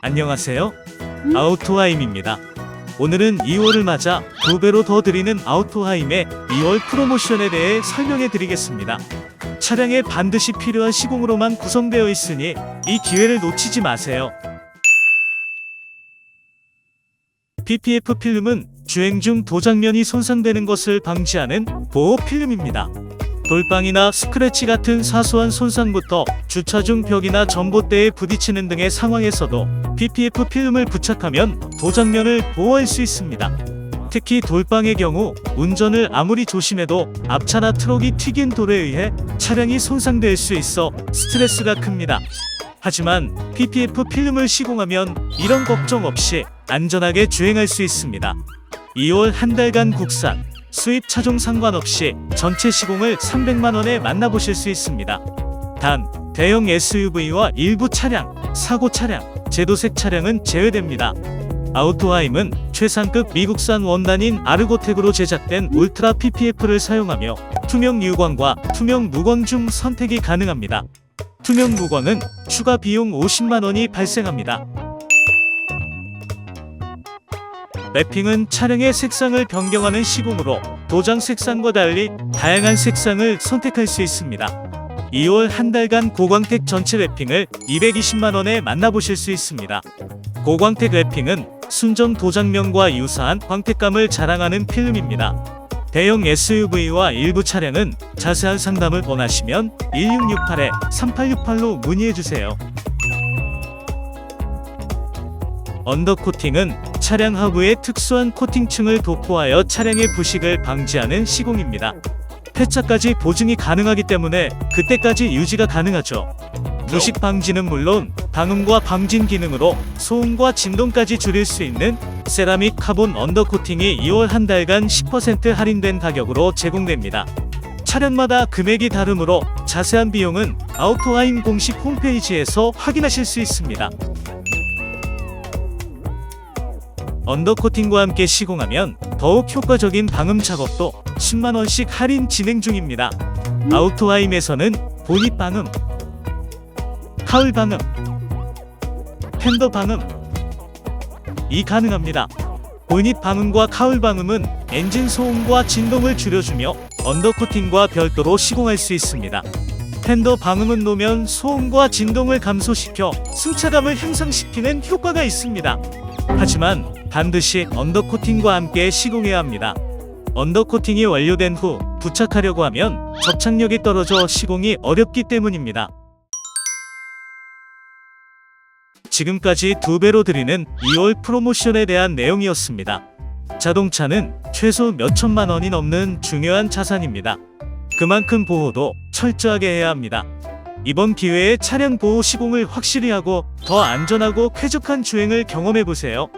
안녕하세요. 아우토하임입니다. 오늘은 2월을 맞아 두 배로 더 드리는 아우토하임의 2월 프로모션에 대해 설명해 드리겠습니다. 차량에 반드시 필요한 시공으로만 구성되어 있으니 이 기회를 놓치지 마세요. PPF 필름은 주행 중 도장면이 손상되는 것을 방지하는 보호 필름입니다. 돌방이나 스크래치 같은 사소한 손상부터 주차 중 벽이나 전봇대에 부딪히는 등의 상황에서도 PPF 필름을 부착하면 도장면을 보호할 수 있습니다. 특히 돌방의 경우 운전을 아무리 조심해도 앞차나 트럭이 튀긴 돌에 의해 차량이 손상될 수 있어 스트레스가 큽니다. 하지만 PPF 필름을 시공하면 이런 걱정 없이 안전하게 주행할 수 있습니다. 2월 한 달간 국산, 수입 차종 상관없이 전체 시공을 300만 원에 만나보실 수 있습니다. 단 대형 SUV와 일부 차량, 사고 차량, 제도색 차량은 제외됩니다. 아우토하임은 최상급 미국산 원단인 아르고텍으로 제작된 울트라 PPF를 사용하며 투명 유광과 투명 무광 중 선택이 가능합니다. 투명 무광은 추가 비용 50만 원이 발생합니다. 랩핑은 차량의 색상을 변경하는 시공으로 도장 색상과 달리 다양한 색상을 선택할 수 있습니다. 2월 한 달간 고광택 전체 랩핑을 220만 원에 만나보실 수 있습니다. 고광택 랩핑은 순정 도장면과 유사한 광택감을 자랑하는 필름입니다. 대형 SUV와 일부 차량은 자세한 상담을 원하시면 1668-3868로 문의해주세요. 언더코팅은 차량 하부에 특수한 코팅층을 도포하여 차량의 부식을 방지하는 시공입니다. 폐차까지 보증이 가능하기 때문에 그때까지 유지가 가능하죠. 부식 방지는 물론 방음과 방진 기능으로 소음과 진동까지 줄일 수 있는 세라믹 카본 언더코팅이 2월 한 달간 10% 할인된 가격으로 제공됩니다. 차량마다 금액이 다르므로 자세한 비용은 아우토하임 공식 홈페이지에서 확인하실 수 있습니다. 언더코팅과 함께 시공하면 더욱 효과적인 방음 작업도 10만원씩 할인 진행 중입니다. 아우토하임에서는 본입 방음, 카울 방음, 팬더 방음 이 가능합니다. 본입 방음과 카울 방음은 엔진 소음과 진동을 줄여주며 언더코팅과 별도로 시공할 수 있습니다. 팬더 방음은 노면 소음과 진동을 감소시켜 승차감을 향상시키는 효과가 있습니다. 하지만 반드시 언더코팅과 함께 시공해야 합니다. 언더코팅이 완료된 후 부착하려고 하면 접착력이 떨어져 시공이 어렵기 때문입니다. 지금까지 두 배로 드리는 2월 프로모션에 대한 내용이었습니다. 자동차는 최소 몇 천만 원이 넘는 중요한 자산입니다. 그만큼 보호도 철저하게 해야 합니다. 이번 기회에 차량 보호 시공을 확실히 하고 더 안전하고 쾌적한 주행을 경험해 보세요.